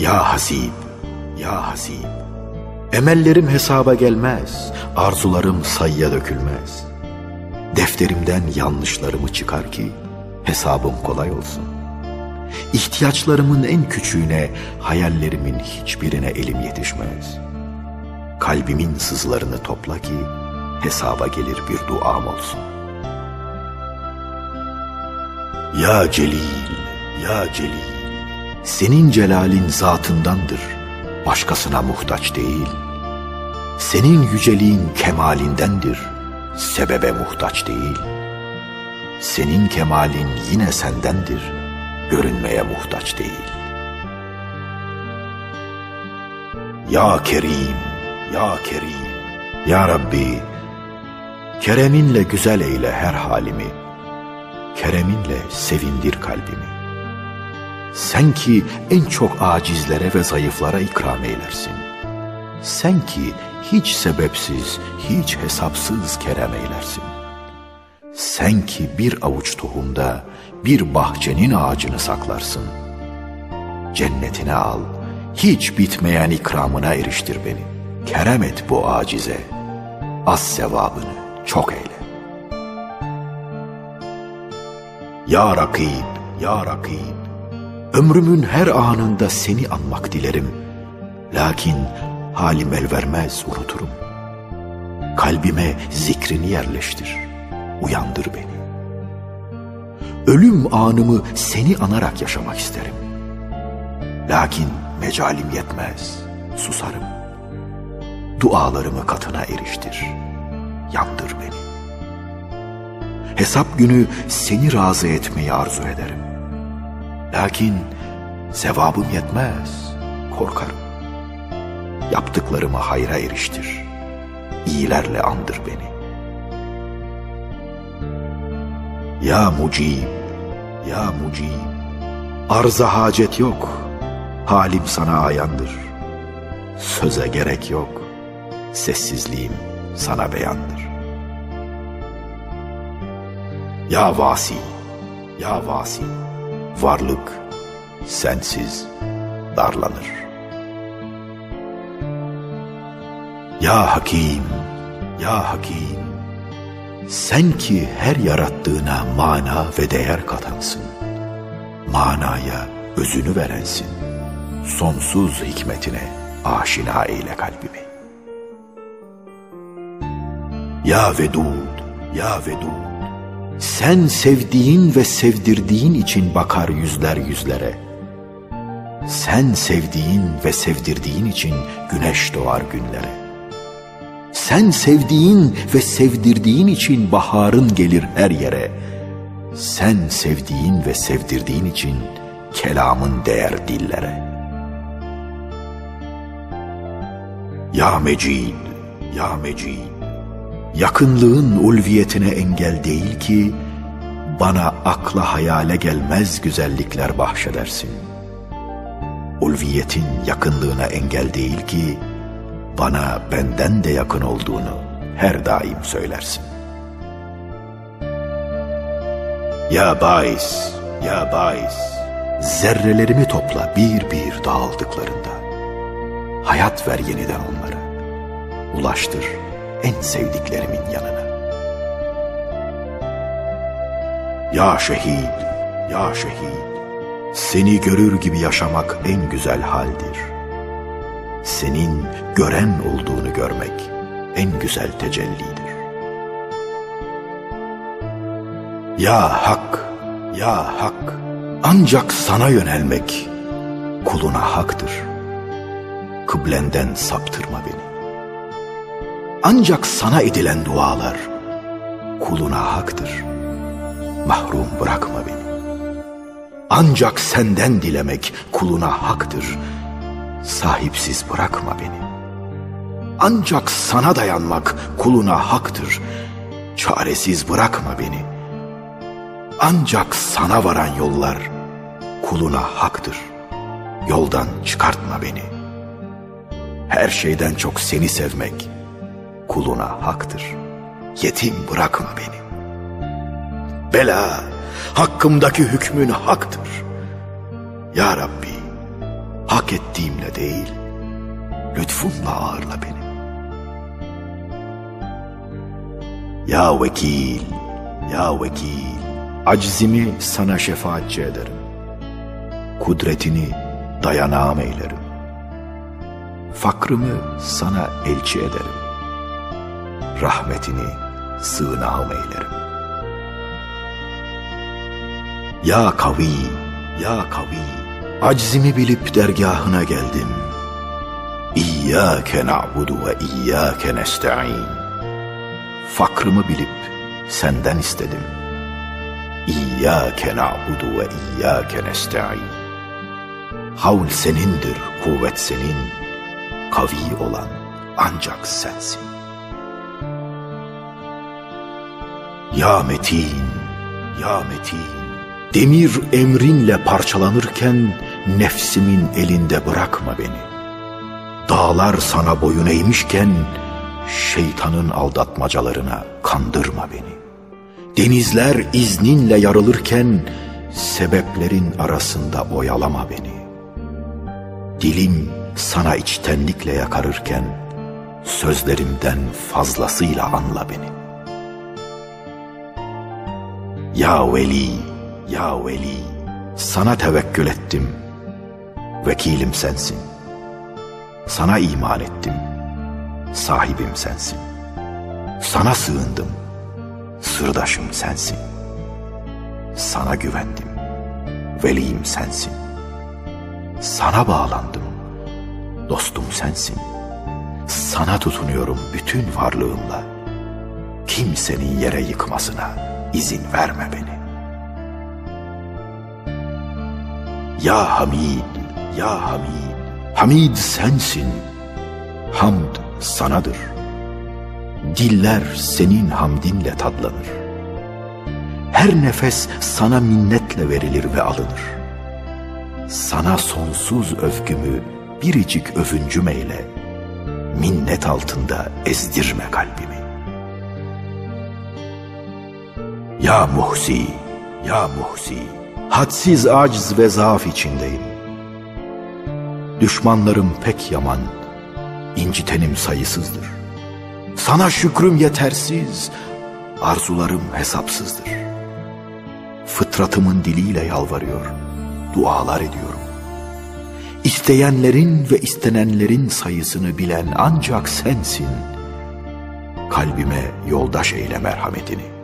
Ya hasib, ya hasib. Emellerim hesaba gelmez, arzularım sayıya dökülmez. Defterimden yanlışlarımı çıkar ki hesabım kolay olsun. İhtiyaçlarımın en küçüğüne, hayallerimin hiçbirine elim yetişmez. Kalbimin sızlarını topla ki hesaba gelir bir duam olsun. Ya Celil, ya Celil, senin celalin zatındandır, başkasına muhtaç değil. Senin yüceliğin kemalindendir, sebebe muhtaç değil. Senin kemalin yine sendendir, görünmeye muhtaç değil. Ya Kerim, Ya Kerim, Ya Rabbi, Kereminle güzel eyle her halimi, Kereminle sevindir kalbimi. Sen ki en çok acizlere ve zayıflara ikram eylersin. Sen ki hiç sebepsiz, hiç hesapsız kerem eylersin. Sen ki bir avuç tohumda bir bahçenin ağacını saklarsın. Cennetine al, hiç bitmeyen ikramına eriştir beni. Kerem et bu acize, az sevabını çok eyle. Ya Rakib, Ya Rakib, ömrümün her anında seni anmak dilerim. Lakin halim el vermez unuturum. Kalbime zikrini yerleştir, uyandır beni. Ölüm anımı seni anarak yaşamak isterim. Lakin mecalim yetmez, susarım. Dualarımı katına eriştir, yandır beni. Hesap günü seni razı etmeyi arzu ederim. Lakin sevabım yetmez, korkarım. Yaptıklarımı hayra eriştir, iyilerle andır beni. Ya mucib, ya mucib, arza hacet yok, halim sana ayandır. Söze gerek yok, sessizliğim sana beyandır. Ya vasi, ya vasi, varlık sensiz darlanır. Ya Hakim, ya Hakim, sen ki her yarattığına mana ve değer katansın. Manaya özünü verensin. Sonsuz hikmetine aşina eyle kalbimi. Ya Vedud, ya Vedud, sen sevdiğin ve sevdirdiğin için bakar yüzler yüzlere. Sen sevdiğin ve sevdirdiğin için güneş doğar günlere. Sen sevdiğin ve sevdirdiğin için baharın gelir her yere. Sen sevdiğin ve sevdirdiğin için kelamın değer dillere. Ya Mecid, Ya Mecid, yakınlığın ulviyetine engel değil ki, bana akla hayale gelmez güzellikler bahşedersin. Ulviyetin yakınlığına engel değil ki, bana benden de yakın olduğunu her daim söylersin. Ya Bais, ya Bais, zerrelerimi topla bir bir dağıldıklarında. Hayat ver yeniden onlara, ulaştır en sevdiklerimin yanına. Ya şehit, ya şehit, seni görür gibi yaşamak en güzel haldir.'' senin gören olduğunu görmek en güzel tecellidir. Ya Hak, ya Hak, ancak sana yönelmek kuluna haktır. Kıblenden saptırma beni. Ancak sana edilen dualar kuluna haktır. Mahrum bırakma beni. Ancak senden dilemek kuluna haktır sahipsiz bırakma beni. Ancak sana dayanmak kuluna haktır. Çaresiz bırakma beni. Ancak sana varan yollar kuluna haktır. Yoldan çıkartma beni. Her şeyden çok seni sevmek kuluna haktır. Yetim bırakma beni. Bela hakkımdaki hükmün haktır. Ya Rabbi hak ettiğimle değil, lütfunla ağırla beni. Ya vekil, ya vekil, aczimi sana şefaatçi ederim. Kudretini dayanağım eylerim. Fakrımı sana elçi ederim. Rahmetini sığınağım eylerim. Ya kavi, ya kavi, aczimi bilip dergahına geldim. İyyâke na'budu ve iyyâke nesta'in. Fakrımı bilip senden istedim. İyyâke na'budu ve iyyâke nesta'in. Havl senindir, kuvvet senin, kavi olan ancak sensin. Ya Metin, ya Metin, demir emrinle parçalanırken nefsimin elinde bırakma beni. Dağlar sana boyun eğmişken şeytanın aldatmacalarına kandırma beni. Denizler izninle yarılırken sebeplerin arasında oyalama beni. Dilim sana içtenlikle yakarırken sözlerimden fazlasıyla anla beni. Ya Veli, ya Veli, sana tevekkül ettim. Vekilim sensin. Sana iman ettim. Sahibim sensin. Sana sığındım. Sırdaşım sensin. Sana güvendim. Veliyim sensin. Sana bağlandım. Dostum sensin. Sana tutunuyorum bütün varlığımla. Kimsenin yere yıkmasına izin verme beni. Ya Hamid, ya Hamid, Hamid sensin. Hamd sanadır. Diller senin hamdinle tadlanır. Her nefes sana minnetle verilir ve alınır. Sana sonsuz övgümü biricik övüncüm eyle. Minnet altında ezdirme kalbimi. Ya Muhsi, ya Muhsi, hadsiz aciz ve zaaf içindeyim. Düşmanlarım pek yaman, incitenim sayısızdır. Sana şükrüm yetersiz, arzularım hesapsızdır. Fıtratımın diliyle yalvarıyor, dualar ediyorum. İsteyenlerin ve istenenlerin sayısını bilen ancak sensin. Kalbime yoldaş eyle merhametini.''